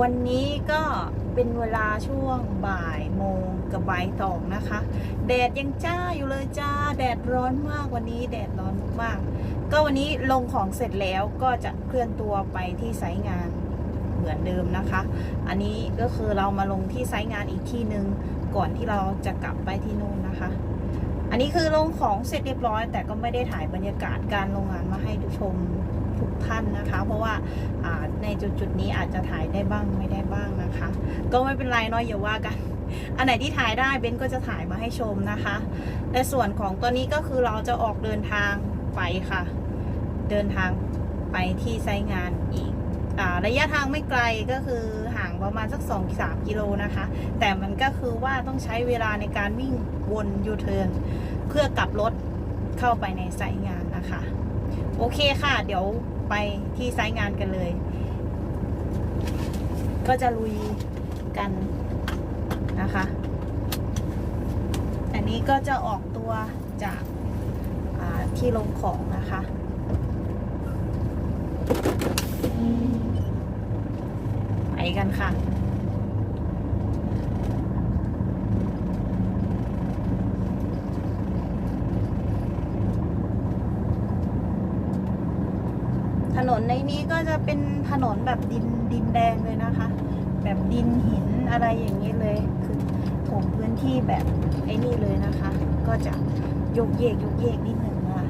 วันนี้ก็เป็นเวลาช่วงบ่ายโมงกับบ่ายสองนะคะ แดดยังจ้าอยู่เลยจ้า แดดร้อนมากวันนี้ แดดร้อนมาก ก็วันนี้ลงของเสร็จแล้วก็จะเคลื่อนตัวไปที่ไซต์งานเหมือนเดิมนะคะ อันนี้ก็คือเรามาลงที่ไซต์งานอีกที่หนึ่งก่อนที่เราจะกลับไปที่นู่นนะคะ อันนี้คือลงของเสร็จเรียบร้อย แต่ก็ไม่ได้ถ่ายบรรยากาศการลงงานมาให้ดูชม ทุกท่านนะคะ เพราะว่าในจุดจุดๆนี้อาจจะถ่ายได้บ้างไม่ได้บ้างนะคะ ก็ไม่เป็นไรเนาะอย่าว่ากัน อันไหนที่ถ่ายได้เบนก็จะถ่ายมาให้ชมนะคะ ในส่วนของตัวนี้ก็คือเราจะออกเดินทางไปค่ะ เดินทางไปที่ไซงานอีกอระยะทางไม่ไกลก็คือห่างประมาณสัก 2 3 กิโลนะคะ แต่มันก็คือว่าต้องใช้เวลาในการวิ่งวนยูเทิร์นเพื่อกลับรถเข้าไปในไซงานนะคะ โอเคค่ะ เดี๋ยวไปที่ไซต์งานกันเลย ก็จะลุยกันนะคะ อันนี้ก็จะออกตัวจากาที่ลงของนะคะไปกันค่ะ ถ นนในนี้ก็จะเป็นถนนแบบดินดินแดงเลยนะคะ แบบดินหินอะไรอย่างนี้เลยคือถมพื้นที่แบบไอ้นี่เลยนะคะ ก็จะยกเยกยกเยกนิดหนึ่งนะคะ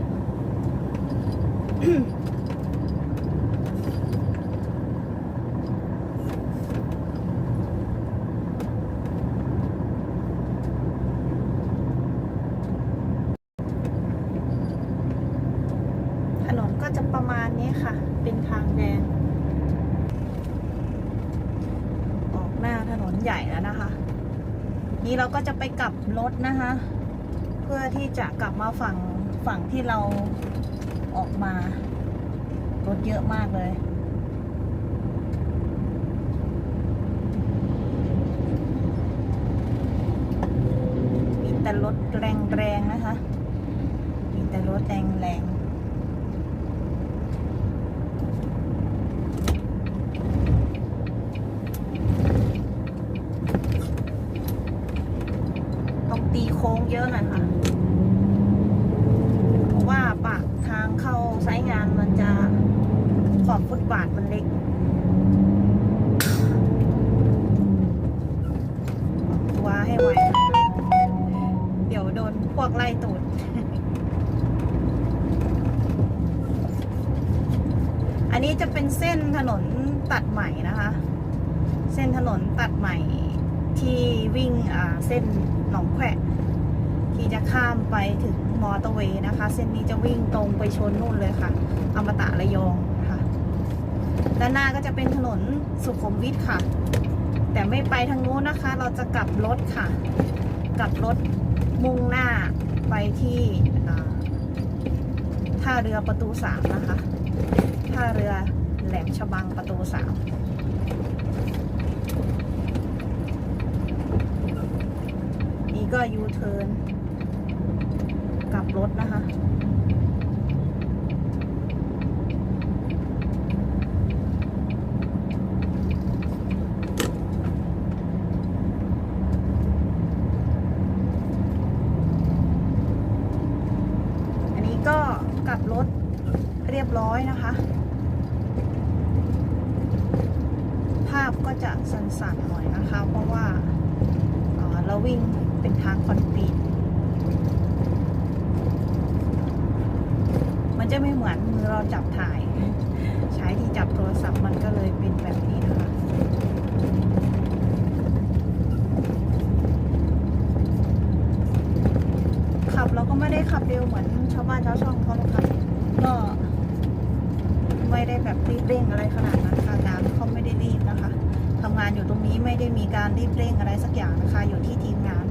ถนนก็จะประมาณนี้ค่ะ เป็นทางแดง ออกหน้าถนน ใหญ่แล้วนะคะ นี่เราก็จะไปกลับรถนะคะ เพื่อที่จะกลับมาฝั่งฝั่งที่เราออกมารถเยอะมากเลยมีแต่รถแรงๆนะคะ มีแต่รถแรงๆ ต้องตีโค้งเยอะหน่อยค่ะ เพราะว่าปากทางเข้าไซต์งานมันจะขอบฟุตบาทมันเล็ก ตัวให้ไวนะคะเดี๋ยวโดนพวก ไล่ตูดอันนี้จะเป็นเส้นถนนตัดใหม่นะคะ เส้นถนนตัดใหม่ที่วิ่งเส้นหนองแขวที่จะข้ามไปถึงมอเตอร์เวย์นะคะ เส้นนี้จะวิ่งตรงไปชนนู่นเลยค่ะอมตะระยองค่ะด้านหน้าก็จะเป็นถนนสุขุมวิทค่ะ แต่ไม่ไปทางนู้นนะคะ เราจะกลับรถค่ะ กลับรถ มุ่งหน้าไปที่ท่าเรือประตูสามนะคะ ท่าเรือแหลมฉบังประตูสามนี่ก็ยูเทิร์นกลับรถนะคะ อันนี้ก็กลับรถเรียบร้อยนะคะ ภาพ ก็จะสั่นๆหน่อยนะคะ เพราะว่าเราวิ่งเป็นทางคอนกรีตมันจะไม่เหมือนมือเราจับถ่าย ใช้ที่จับโทรศัพท์มันก็เลยเป็นแบบนี้นะคะขับเราก็ไม่ได้ขับเร็วเหมือนชาวบ้านชาวช่องเขาหรอกค่ะก็ไม่ได้แบบรีบเร่งอะไรขนาดนั้นเขาไม่ได้รีบนะคะทำ งานอยู่ตรงนี้ไม่ได้มีการรีบเร่งอะไรสักอย่างนะคะ อยู่ที่ทีมงาน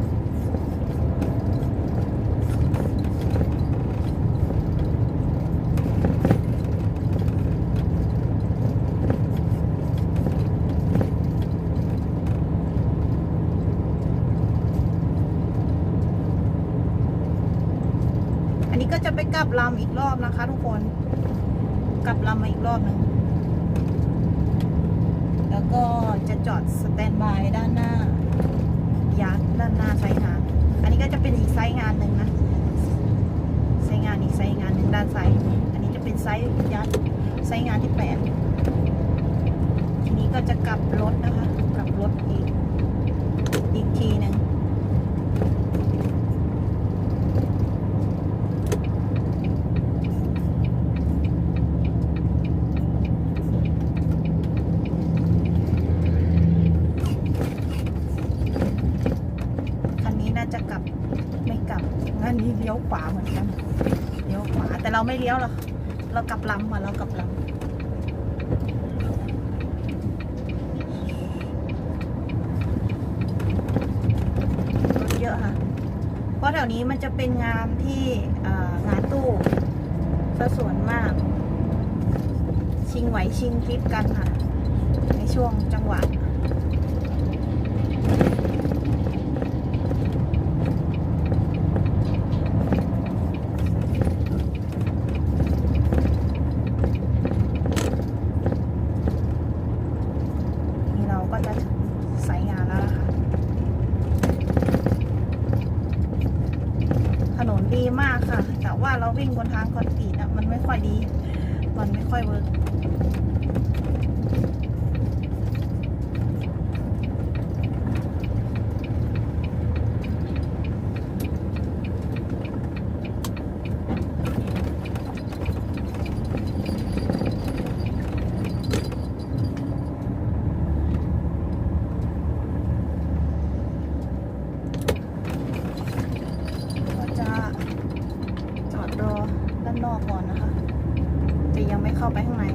อันนี้ก็จะไปกลับลำอีกรอบนะคะ ทุกคน กลับลำมาอีกรอบหนึ่ง แล้วก็จะจอดสแตนบายด้านหน้ายัดด้านหน้าไซต์งาน อันนี้ก็จะเป็นอีกไซต์งานหนึ่งนะไซต์งานอีกไซต์งานหนึ่งด้านซ้ายอันนี้จะเป็นไซต์ยัดไซต์งานที่แปดทีนี้ก็จะกลับรถนะคะ กลับรถอีก อีกทีหนึ่ง คันนี้น่าจะกลับไม่กลับคั นี้เลี้ยวขวาเหมือนกันเลี้ยวขวาแต่เราไม่เลี้ยวหรอกเรากลับลำค่ะเรากลับลำรถเยอะค่ะ เพราะแถวนี้มันจะเป็นงานที่งานตู้ซะส่วนมาก ชิงไหวชิงคลิปกันค่ะ ในช่วงจังหวะ นี่เราก็จะถึงสายงานแล้วนะคะ ถนนดีมากค่ะ แต่ว่า เราวิ่งบนทางคอนกรีตอะมันไม่ค่อยดี มันไม่ค่อยเวิร์กานนอกก่อนนะคะ จะยังไม่เข้าไปข้างใน